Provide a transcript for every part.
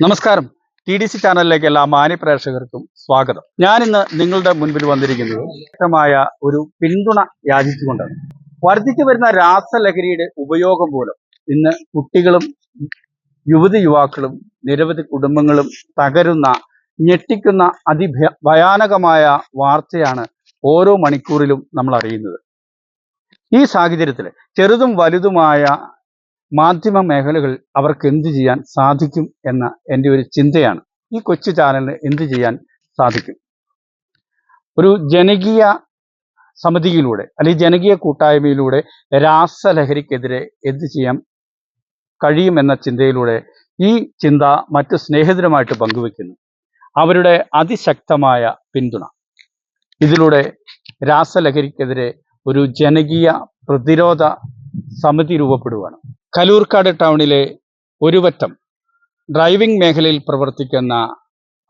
നമസ്കാരം. T D C ചാനലിലേക്ക് എല്ലാ മാന്യപ്രേക്ഷകർക്കും സ്വാഗതം. ഞാൻ ഇന്ന് നിങ്ങളുടെ മുൻപിൽ വന്നിരിക്കുന്നത് വ്യക്തമായ ഒരു പിന്തുണ യാചിച്ചുകൊണ്ടാണ്. വർദ്ധിച്ചു വരുന്ന രാസലഹരിയുടെ ഉപയോഗം പോലും ഇന്ന് കുട്ടികളും യുവതി യുവാക്കളും നിരവധി കുടുംബങ്ങളും തകരുന്ന ഞെട്ടിക്കുന്ന അതിഭയാനകമായ വാർത്തയാണ് ഓരോ മണിക്കൂറിലും നമ്മൾ അറിയുന്നത് ഈ സാഹചര്യത്തിൽ ചെറുതും വലുതുമായ മാധ്യമ മേഖലകൾ അവർക്ക് എന്ത് ചെയ്യാൻ സാധിക്കും എന്ന എന്റെ ഒരു ചിന്തയാണ്. ഈ കൊച്ചു ചാനലിന് എന്ത് ചെയ്യാൻ സാധിക്കും? ഒരു ജനകീയ സമിതിയിലൂടെ അല്ലെങ്കിൽ ജനകീയ കൂട്ടായ്മയിലൂടെ രാസലഹരിക്കെതിരെ എന്ത് ചെയ്യാൻ കഴിയുമെന്ന ചിന്തയിലൂടെ ഈ ചിന്ത മറ്റു സ്നേഹിതരുമായിട്ട് പങ്കുവെക്കുന്നു. അവരുടെ അതിശക്തമായ പിന്തുണ. ഇതിലൂടെ രാസലഹരിക്കെതിരെ ഒരു ജനകീയ പ്രതിരോധ സമിതി രൂപപ്പെടുകയാണ് കലൂർക്കാട് ടൗണിലെ ഒരുവറ്റം ഡ്രൈവിംഗ് മേഖലയിൽ പ്രവർത്തിക്കുന്ന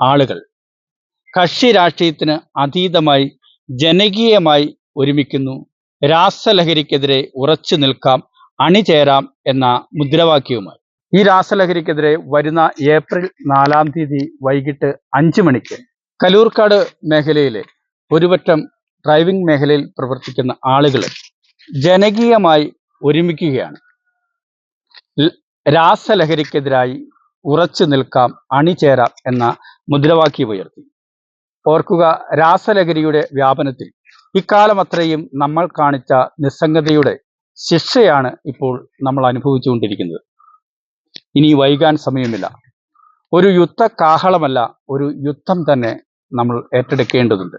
ആളുകൾ കക്ഷി രാഷ്ട്രീയത്തിന് അതീതമായി ജനകീയമായി ഒരുമിക്കുന്നു. രാസലഹരിക്കെതിരെ ഉറച്ചു നിൽക്കാം അണിചേരാം എന്ന മുദ്രാവാക്യവുമായി. ഈ രാസലഹരിക്കെതിരെ വരുന്ന ഏപ്രിൽ നാലാം തീയതി വൈകിട്ട് അഞ്ച് മണിക്ക് കലൂർക്കാട് മേഖലയിലെ ഒരുപറ്റം ഡ്രൈവിംഗ് മേഖലയിൽ പ്രവർത്തിക്കുന്ന ആളുകൾ ജനകീയമായി ഒരുമിക്കുകയാണ്. രാസലഹരിക്കെതിരായി ഉറച്ചു നിൽക്കാം അണിചേരാം എന്ന മുദ്രാവാക്യം ഉയർത്തി. ഓർക്കുക രാസലഹരിയുടെ വ്യാപനത്തിൽ ഇക്കാലം അത്രയും നമ്മൾ കാണിച്ച നിസ്സംഗതയുടെ ശിക്ഷയാണ് ഇപ്പോൾ നമ്മൾ അനുഭവിച്ചുകൊണ്ടിരിക്കുന്നത്. ഇനി വൈകാൻ സമയമില്ല. ഒരു യുദ്ധ കാഹളമല്ല ഒരു യുദ്ധം തന്നെ നമ്മൾ ഏറ്റെടുക്കേണ്ടതുണ്ട്.